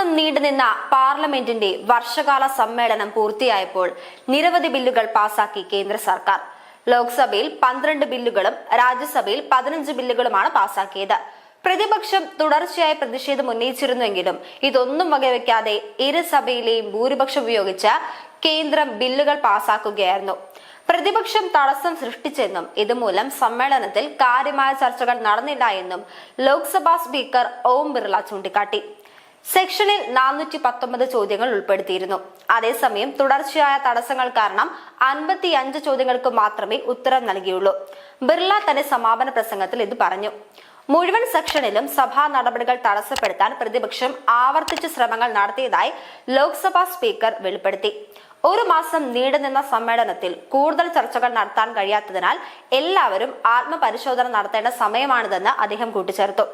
മാസം നീണ്ടുനിന്ന പാർലമെന്റിന്റെ വർഷകാല സമ്മേളനം പൂർത്തിയായപ്പോൾ നിരവധി ബില്ലുകൾ പാസാക്കി കേന്ദ്ര സർക്കാർ. ലോക്സഭയിൽ പന്ത്രണ്ട് ബില്ലുകളും രാജ്യസഭയിൽ പതിനഞ്ച് ബില്ലുകളുമാണ് പാസാക്കിയത്. പ്രതിപക്ഷം തുടർച്ചയായ പ്രതിഷേധം ഉന്നയിച്ചിരുന്നുവെങ്കിലും ഇതൊന്നും വകവെക്കാതെ ഇരുസഭയിലെയും ഭൂരിപക്ഷം ഉപയോഗിച്ച് കേന്ദ്രം ബില്ലുകൾ പാസാക്കുകയായിരുന്നു. പ്രതിപക്ഷം തടസ്സം സൃഷ്ടിച്ചെന്നും ഇതുമൂലം സമ്മേളനത്തിൽ കാര്യമായ ചർച്ചകൾ നടന്നില്ല എന്നും ലോക്സഭാ സ്പീക്കർ ഓം ബിർള ചൂണ്ടിക്കാട്ടി. സെക്ഷനിൽ നാനൂറ്റി പത്തൊമ്പത് ചോദ്യങ്ങൾ ഉൾപ്പെടുത്തിയിരുന്നു. അതേസമയം തുടർച്ചയായ തടസ്സങ്ങൾ കാരണം അൻപത്തി അഞ്ച് ചോദ്യങ്ങൾക്ക് മാത്രമേ ഉത്തരം നൽകിയുള്ളൂ. ബിർള തന്റെ സമാപന പ്രസംഗത്തിൽ ഇത് പറഞ്ഞു. മുഴുവൻ സെക്ഷനിലും സഭാ നടപടികൾ തടസ്സപ്പെടുത്താൻ പ്രതിപക്ഷം ആവർത്തിച്ച് ശ്രമങ്ങൾ നടത്തിയതായി ലോക്സഭാ സ്പീക്കർ വെളിപ്പെടുത്തി. ഒരു മാസം നീണ്ടുനിന്ന സമ്മേളനത്തിൽ കൂടുതൽ ചർച്ചകൾ നടത്താൻ കഴിയാത്തതിനാൽ എല്ലാവരും ആത്മപരിശോധന നടത്തേണ്ട സമയമാണിതെന്ന് അദ്ദേഹം കൂട്ടിച്ചേർത്തു.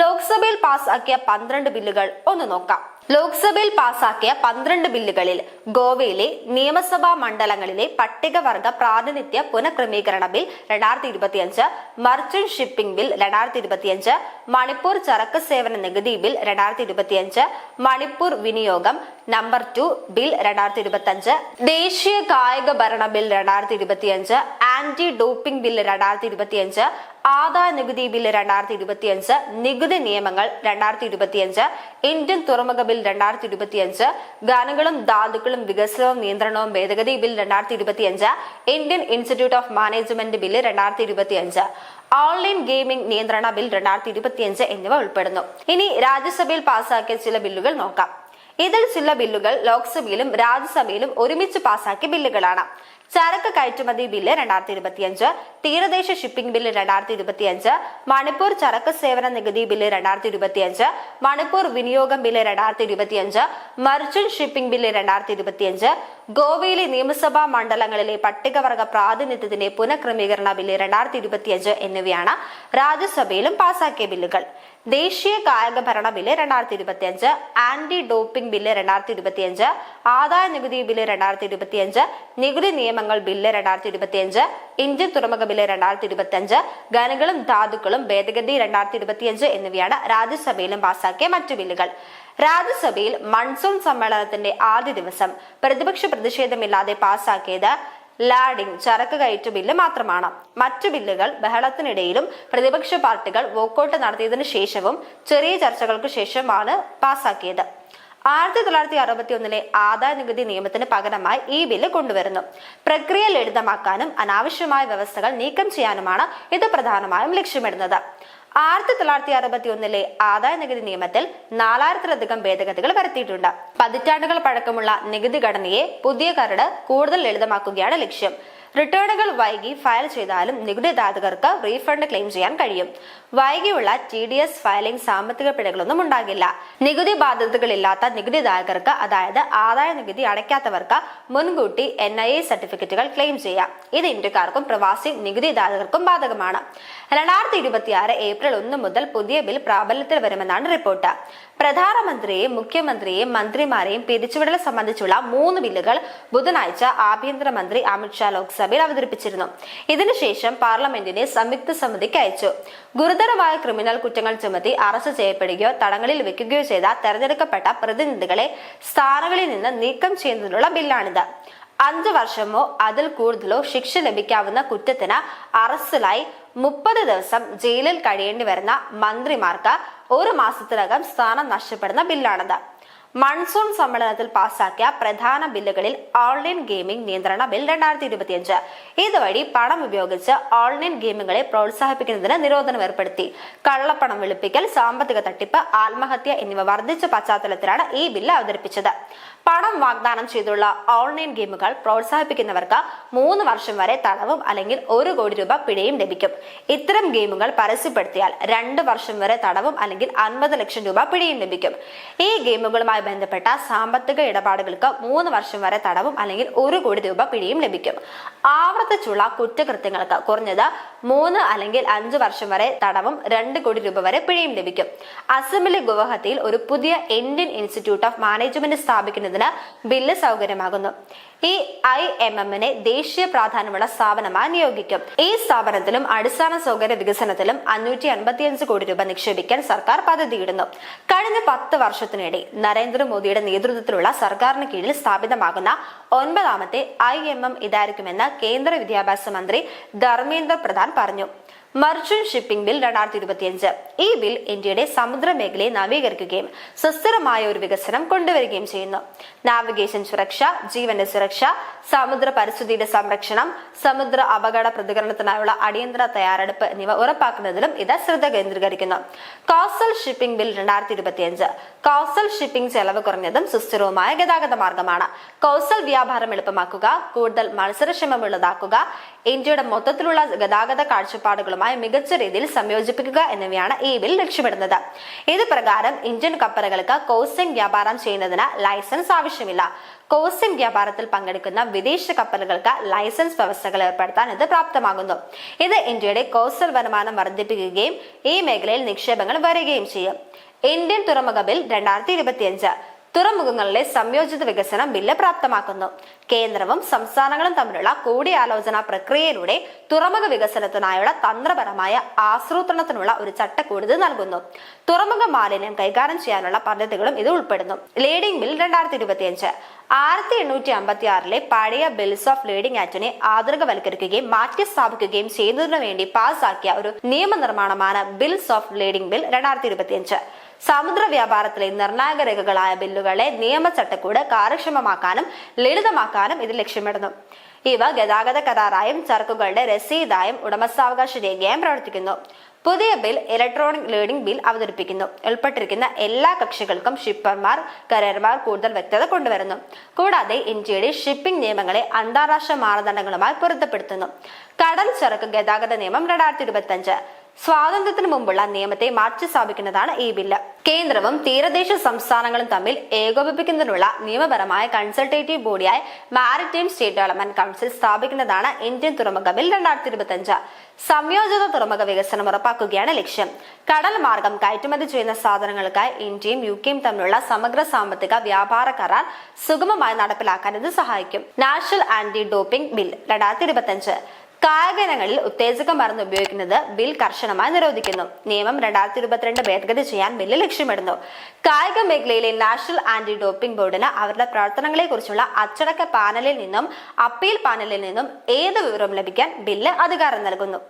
ലോക്സഭയിൽ പാസ്സാക്കിയ പന്ത്രണ്ട് ബില്ലുകൾ ഒന്ന് നോക്കാം. ലോക്സഭയിൽ പാസാക്കിയ പന്ത്രണ്ട് ബില്ലുകളിൽ ഗോവയിലെ നിയമസഭാ മണ്ഡലങ്ങളിലെ പട്ടികവർഗ പ്രാതിനിധ്യ പുനഃക്രമീകരണ ബിൽ രണ്ടായിരത്തി ഇരുപത്തിയഞ്ച് മർച്ചന്റ് ഷിപ്പിംഗ് ബിൽ രണ്ടായിരത്തി ഇരുപത്തിയഞ്ച് മണിപ്പൂർ ചരക്ക് സേവന നികുതി ബിൽ രണ്ടായിരത്തി ഇരുപത്തിയഞ്ച് മണിപ്പൂർ വിനിയോഗം നമ്പർ ടു ബിൽ രണ്ടായിരത്തി ഇരുപത്തിയഞ്ച് ദേശീയ കായിക ഭരണ ബിൽ രണ്ടായിരത്തി ഇരുപത്തിയഞ്ച് ആന്റി ഡോപ്പിംഗ് ബില്ല് രണ്ടായിരത്തി ഇരുപത്തിയഞ്ച് ആദായ നികുതി ബില്ല് രണ്ടായിരത്തി ഇരുപത്തിയഞ്ച് നികുതി നിയമങ്ങൾ രണ്ടായിരത്തി ഇരുപത്തിയഞ്ച് ഇന്ത്യൻ തുറമുഖ ബിൽ രണ്ടായിരത്തി ഇരുപത്തിയഞ്ച് ഖനകളും ധാതുക്കളും വികസനവും നിയന്ത്രണവും ഭേദഗതി ബിൽ രണ്ടായിരത്തി ഇരുപത്തിയഞ്ച് Indian Institute of Management bill രണ്ടായിരത്തി ഇരുപത്തിയഞ്ച് ഓൺലൈൻ ഗെയിമിംഗ് നിയന്ത്രണ ബിൽ രണ്ടായിരത്തി ഇരുപത്തിയഞ്ച് എന്നിവ ഉൾപ്പെടുന്നു. ഇനി രാജ്യസഭയിൽ പാസാക്കിയ ചില ബില്ലുകൾ നോക്കാം. ഇതിൽ ചില ബില്ലുകൾ ലോക്സഭയിലും രാജ്യസഭയിലും ഒരുമിച്ച് പാസാക്കിയ ബില്ലുകളാണ്. ചരക്ക് കയറ്റുമതി ബില്ല് രണ്ടായിരത്തി ഇരുപത്തിയഞ്ച് തീരദേശ ഷിപ്പിംഗ് ബില്ല് രണ്ടായിരത്തി ഇരുപത്തിയഞ്ച് മണിപ്പൂർ ചരക്ക് സേവന നികുതി ബില്ല് രണ്ടായിരത്തി ഇരുപത്തിയഞ്ച് മണിപ്പൂർ വിനിയോഗം ബില്ല് രണ്ടായിരത്തി ഇരുപത്തിയഞ്ച് മർച്ചന്റ് ഷിപ്പിംഗ് ബില്ല് രണ്ടായിരത്തി ഇരുപത്തിയഞ്ച് ഗോവയിലെ നിയമസഭാ മണ്ഡലങ്ങളിലെ പട്ടികവർഗ പ്രാതിനിധ്യത്തിന്റെ പുനഃക്രമീകരണ ബില്ല് രണ്ടായിരത്തി ഇരുപത്തിയഞ്ച് എന്നിവയാണ് രാജ്യസഭയിലും പാസാക്കിയ ബില്ലുകൾ. ദേശീയ കായിക ഭരണ ബില്ല് രണ്ടായിരത്തി ഇരുപത്തിയഞ്ച് ആന്റി ഡോപ്പിംഗ് ബില്ല് രണ്ടായിരത്തി ഇരുപത്തിയഞ്ച് ആദായ നികുതി ബില്ല് രണ്ടായിരത്തി ഇരുപത്തിയഞ്ച് നികുതി നിയമങ്ങൾ ബില്ല് രണ്ടായിരത്തി ഇരുപത്തിയഞ്ച് ഇന്ത്യൻ തുറമുഖ ബില്ല് രണ്ടായിരത്തി ഇരുപത്തിയഞ്ച് ഖനികളും ധാതുക്കളും ഭേദഗതി രണ്ടായിരത്തി ഇരുപത്തിയഞ്ച് എന്നിവയാണ് രാജ്യസഭയിലും പാസാക്കിയ മറ്റു ബില്ലുകൾ. രാജ്യസഭയിൽ മൺസൂൺ സമ്മേളനത്തിന്റെ ആദ്യ ദിവസം പ്രതിപക്ഷ പ്രതിഷേധമില്ലാതെ പാസാക്കിയത് ലാഡിംഗ് ചരക്ക് കയറ്റു ബില്ല് മാത്രമാണ്. മറ്റു ബില്ലുകൾ ബഹളത്തിനിടയിലും പ്രതിപക്ഷ പാർട്ടികൾ വോക്കൌട്ട് നടത്തിയതിനു ശേഷവും ചെറിയ ചർച്ചകൾക്ക് ശേഷമാണ് പാസാക്കിയത്. ആയിരത്തി തൊള്ളായിരത്തി അറുപത്തി ഒന്നിലെ ആദായ നികുതി നിയമത്തിന് പകരമായി ഈ ബില്ല് കൊണ്ടുവരുന്നു. പ്രക്രിയ ലളിതമാക്കാനും അനാവശ്യമായ വ്യവസ്ഥകൾ നീക്കം ചെയ്യാനുമാണ് ഇത് പ്രധാനമായും ലക്ഷ്യമിടുന്നത്. ആയിരത്തി തൊള്ളായിരത്തി അറുപത്തി ഒന്നിലെ ആദായ നികുതി നിയമത്തിൽ നാലായിരത്തിലധികം ഭേദഗതികൾ വരുത്തിയിട്ടുണ്ട്. പതിറ്റാണ്ടുകൾ പഴക്കമുള്ള നികുതി ഘടനയെ പുതിയ കരട് കൂടുതൽ ലളിതമാക്കുകയാണ് ലക്ഷ്യം. റിട്ടേണുകൾ വൈകി ഫയൽ ചെയ്താലും നികുതിദാതകർക്ക് റീഫണ്ട് ക്ലെയിം ചെയ്യാൻ കഴിയും. വൈകിയുള്ള ടി ഡി എസ് ഫയലിംഗ് സാമ്പത്തിക പിഴകളൊന്നും ഉണ്ടാകില്ല. നികുതി ബാധ്യതകളില്ലാത്ത നികുതിദായകർക്ക് അതായത് ആദായ നികുതി അടയ്ക്കാത്തവർക്ക് മുൻകൂട്ടി എൻ ഐ എ സർട്ടിഫിക്കറ്റുകൾ ക്ലെയിം ചെയ്യാം. ഇത് ഇന്ത്യക്കാർക്കും പ്രവാസി നികുതിദായകർക്കും ബാധകമാണ്. രണ്ടായിരത്തി ഇരുപത്തിയാറ് ഏപ്രിൽ ഒന്ന് മുതൽ പുതിയ ബിൽ പ്രാബല്യത്തിൽ വരുമെന്നാണ് റിപ്പോർട്ട്. പ്രധാനമന്ത്രിയെയും മുഖ്യമന്ത്രിയെയും മന്ത്രിമാരെയും പിരിച്ചുവിടൽ സംബന്ധിച്ചുള്ള മൂന്ന് ബില്ലുകൾ ബുധനാഴ്ച ആഭ്യന്തരമന്ത്രി അമിത്ഷാ ലോക്സഭയിൽ അവതരിപ്പിച്ചിരുന്നു. ഇതിനുശേഷം പാർലമെന്റിനെ സംയുക്ത സമിതിക്ക് അയച്ചു. ഗുരുതരമായ ക്രിമിനൽ കുറ്റങ്ങൾ ചുമത്തി അറസ്റ്റ് ചെയ്യപ്പെടുകയോ തടങ്ങളിൽ വെക്കുകയോ ചെയ്ത തെരഞ്ഞെടുക്കപ്പെട്ട പ്രതിനിധികളെ സ്ഥാനങ്ങളിൽ നിന്ന് നീക്കം ചെയ്യുന്നതിനുള്ള ബില്ലാണിത്. അഞ്ചു വർഷമോ അതിൽ കൂടുതലോ ശിക്ഷ ലഭിക്കാവുന്ന കുറ്റത്തിന് അറസ്റ്റിലായി മുപ്പത് ദിവസം ജയിലിൽ കഴിയേണ്ടി വരുന്ന മന്ത്രിമാർക്ക് ഒരു മാസത്തിനകം സ്ഥാനം നഷ്ടപ്പെടുന്ന ബില്ലാണിത്. മൺസൂൺ സമ്മേളനത്തിൽ പാസാക്കിയ പ്രധാന ബില്ലുകളിൽ ഓൺലൈൻ ഗെയിമിംഗ് നിയന്ത്രണ ബിൽ രണ്ടായിരത്തി ഇരുപത്തിയഞ്ച് ഇതുവഴി പണം ഉപയോഗിച്ച് ഓൺലൈൻ ഗെയിമുകളെ പ്രോത്സാഹിപ്പിക്കുന്നതിന് നിരോധനം ഏർപ്പെടുത്തി. കള്ളപ്പണം വെളുപ്പിക്കൽ സാമ്പത്തിക തട്ടിപ്പ് ആത്മഹത്യ എന്നിവ വർദ്ധിച്ച പശ്ചാത്തലത്തിലാണ് ഈ ബില്ല് അവതരിപ്പിച്ചത്. പണം വാഗ്ദാനം ചെയ്തുള്ള ഓൺലൈൻ ഗെയിമുകൾ പ്രോത്സാഹിപ്പിക്കുന്നവർക്ക് മൂന്ന് വർഷം വരെ തടവും അല്ലെങ്കിൽ ഒരു കോടി രൂപ പിഴയും ലഭിക്കും. ഇത്തരം ഗെയിമുകൾ പരസ്യപ്പെടുത്തിയാൽ രണ്ട് വർഷം വരെ തടവും അല്ലെങ്കിൽ അൻപത് ലക്ഷം രൂപ പിഴയും ലഭിക്കും. ഈ ഗെയിമുകളുമായി ബന്ധപ്പെട്ട സാമ്പത്തിക ഇടപാടുകൾക്ക് മൂന്ന് വർഷം വരെ തടവും അല്ലെങ്കിൽ ഒരു കോടി രൂപ പിഴയും ലഭിക്കും. ആവർത്തിച്ചുള്ള കുറ്റകൃത്യങ്ങൾക്ക് കുറഞ്ഞത് മൂന്ന് അല്ലെങ്കിൽ അഞ്ച് വർഷം വരെ തടവും രണ്ട് കോടി രൂപ വരെ പിഴയും ലഭിക്കും. അസമിലെ ഗുവാഹത്തിയിൽ ഒരു പുതിയ ഇന്ത്യൻ ഇൻസ്റ്റിറ്റ്യൂട്ട് ഓഫ് മാനേജ്മെന്റ് സ്ഥാപിക്കുന്നതിന് ബില്ല് സൗകര്യമാകുന്നു. ഈ ഐ എം എമ്മിനെ ദേശീയ പ്രാധാന്യമുള്ള സ്ഥാപനമായി നിയോഗിക്കും. ഈ സ്ഥാപനത്തിലും അടിസ്ഥാന സൗകര്യ വികസനത്തിലും അഞ്ഞൂറ്റി അൻപത്തിയഞ്ച് കോടി രൂപ നിക്ഷേപിക്കാൻ സർക്കാർ പദ്ധതിയിടുന്നു. കഴിഞ്ഞ പത്ത് വർഷത്തിനിടെ നരേന്ദ്രമോദിയുടെ നേതൃത്വത്തിലുള്ള സർക്കാരിന് കീഴിൽ സ്ഥാപിതമാകുന്ന ഒൻപതാമത്തെ ഐ എം എം ഇതായിരിക്കുമെന്ന് കേന്ദ്ര വിദ്യാഭ്യാസ മന്ത്രി ധർമ്മേന്ദ്ര പ്രധാൻ പറഞ്ഞു. മർച്ചന്റ് ഷിപ്പിംഗ് ബിൽ രണ്ടായിരത്തി ഇരുപത്തിയഞ്ച് ഈ ബിൽ ഇന്ത്യയുടെ സമുദ്ര മേഖലയെ നവീകരിക്കുകയും സുസ്ഥിരമായ ഒരു വികസനം കൊണ്ടുവരികയും ചെയ്യുന്നു. നാവിഗേഷൻ സുരക്ഷ ജീവന്റെ സുരക്ഷ സമുദ്ര പരിസ്ഥിതിയുടെ സംരക്ഷണം സമുദ്ര അപകട പ്രതികരണത്തിനായുള്ള അടിയന്തര തയ്യാറെടുപ്പ് എന്നിവ ഉറപ്പാക്കുന്നതിലും ഇത് ശ്രദ്ധ കേന്ദ്രീകരിക്കുന്നു. കോസൽ ഷിപ്പിംഗ് ബിൽ രണ്ടായിരത്തി ഇരുപത്തിയഞ്ച് കോസ്റ്റൽ ഷിപ്പിംഗ് ചെലവ് കുറഞ്ഞതും സുസ്ഥിരവുമായ ഗതാഗത മാർഗമാണ്. കോസ്റ്റൽ വ്യാപാരം എളുപ്പമാക്കുക കൂടുതൽ മത്സരക്ഷമമുള്ളതാക്കുക ഇന്ത്യയുടെ മൊത്തത്തിലുള്ള ഗതാഗത കാഴ്ചപ്പാടുകളുമായി മികച്ച രീതിയിൽ സംയോജിപ്പിക്കുക എന്നിവയാണ് ഈ ബിൽ ലക്ഷ്യമിടുന്നത്. ഇത് പ്രകാരം ഇന്ത്യൻ കപ്പലുകൾക്ക് കോസ്റ്റിംഗ് വ്യാപാരം ചെയ്യുന്നതിന് ലൈസൻസ് ആവശ്യമില്ല. കോസ്റ്റിംഗ് വ്യാപാരത്തിൽ പങ്കെടുക്കുന്ന വിദേശ കപ്പലുകൾക്ക് ലൈസൻസ് വ്യവസ്ഥകൾ ഏർപ്പെടുത്താൻ ഇത് പ്രാപ്തമാകുന്നു. ഇത് ഇന്ത്യയുടെ കോസ്റ്റൽ വരുമാനം വർദ്ധിപ്പിക്കുകയും ഈ മേഖലയിൽ നിക്ഷേപങ്ങൾ വരികയും ചെയ്യും. ഇന്ത്യൻ തുറമുഖ ബിൽ രണ്ടായിരത്തി ഇരുപത്തിയഞ്ച്. തുറമുഖങ്ങളിലെ സംയോജിത വികസനം ബില്ല് പ്രാപ്തമാക്കുന്നു. കേന്ദ്രവും സംസ്ഥാനങ്ങളും തമ്മിലുള്ള കൂടിയാലോചന പ്രക്രിയയിലൂടെ തുറമുഖ വികസനത്തിനായുള്ള തന്ത്രപരമായ ആസൂത്രണത്തിനുള്ള ഒരു ചട്ടക്കൂടുതൽ നൽകുന്നു. തുറമുഖ മാലിന്യം കൈകാര്യം ചെയ്യാനുള്ള പദ്ധതികളും ഇത് ഉൾപ്പെടുന്നു. ലീഡിംഗ് ബിൽ രണ്ടായിരത്തി ഇരുപത്തിയഞ്ച് ആയിരത്തി എണ്ണൂറ്റി അമ്പത്തി ആറിലെ പഴയ ബിൽസ് ഓഫ് ലീഡിംഗ് ആക്ടിനെ ആധുനികവൽക്കരിക്കുകയും മാറ്റിസ്ഥാപിക്കുകയും ചെയ്യുന്നതിനു വേണ്ടി പാസാക്കിയ ഒരു നിയമനിർമ്മാണമാണ് ബിൽസ് ഓഫ് ലീഡിംഗ് ബിൽ രണ്ടായിരത്തി ഇരുപത്തിയഞ്ച് സമുദ്ര വ്യാപാരത്തിലെ നിർണായക രേഖകളായ ബില്ലുകളെ നിയമ ചട്ടക്കൂട് കാര്യക്ഷമമാക്കാനും ലളിതമാക്കാനും ഇത് ലക്ഷ്യമിടുന്നു. ഇവ ഗതാഗത കരാറായും ചരക്കുകളുടെ രസീതായും ഉടമസ്ഥാവകാശ രേഖയായും പ്രവർത്തിക്കുന്നു. പുതിയ ബിൽ ഇലക്ട്രോണിക് ലേണിംഗ് ബിൽ അവതരിപ്പിക്കുന്നു. ഉൾപ്പെട്ടിരിക്കുന്ന എല്ലാ കക്ഷികൾക്കും ഷിപ്പർമാർ കരയർമാർ കൂടുതൽ വ്യക്തത കൊണ്ടുവരുന്നു. കൂടാതെ ഇന്ത്യയുടെ ഷിപ്പിംഗ് നിയമങ്ങളെ അന്താരാഷ്ട്ര മാനദണ്ഡങ്ങളുമായി പൊരുത്തപ്പെടുത്തുന്നു. കടൽ ചരക്ക് ഗതാഗത നിയമം രണ്ടായിരത്തി ഇരുപത്തി സ്വാതന്ത്ര്യത്തിന് മുമ്പുള്ള നിയമത്തെ മാറ്റി സ്ഥാപിക്കുന്നതാണ് ഈ ബില്ല്. കേന്ദ്രവും തീരദേശ സംസ്ഥാനങ്ങളും തമ്മിൽ ഏകോപിപ്പിക്കുന്നതിനുള്ള നിയമപരമായ കൺസൾട്ടേറ്റീവ് ബോഡിയായ മാരിടൈം സ്റ്റേറ്റ് ഡെവലപ്മെന്റ് കൗൺസിൽ സ്ഥാപിക്കുന്നതാണ് ഇന്ത്യൻ തുറമുഖ ബിൽ രണ്ടായിരത്തി ഇരുപത്തി അഞ്ച് സംയോജിത തുറമുഖ വികസനം ഉറപ്പാക്കുകയാണ് ലക്ഷ്യം. കടൽ മാർഗം കയറ്റുമതി ചെയ്യുന്ന സാധനങ്ങൾക്കായി ഇന്ത്യയും യു കെയും തമ്മിലുള്ള സമഗ്ര സാമ്പത്തിക വ്യാപാര കരാർ സുഗമമായി നടപ്പിലാക്കാൻ ഇത് സഹായിക്കും. നാഷണൽ ആന്റി ഡോപ്പിംഗ് ബിൽ രണ്ടായിരത്തി ഇരുപത്തി അഞ്ച് കായികങ്ങളിൽ ഉത്തേജക മരുന്ന് ഉപയോഗിക്കുന്നത് ബിൽ കർശനമായി നിരോധിക്കുന്നു. നിയമം രണ്ടായിരത്തി ഇരുപത്തിരണ്ട് ഭേദഗതി ചെയ്യാൻ ബില്ല് ലക്ഷ്യമിടുന്നു. കായിക മേഖലയിലെ നാഷണൽ ആന്റി ഡോപ്പിംഗ് ബോർഡിന് അവരുടെ പ്രവർത്തനങ്ങളെ കുറിച്ചുള്ള അച്ചടക്ക പാനലിൽ നിന്നും അപ്പീൽ പാനലിൽ നിന്നും ഏത് വിവരവും ലഭിക്കാൻ ബില്ല് അധികാരം നൽകുന്നു.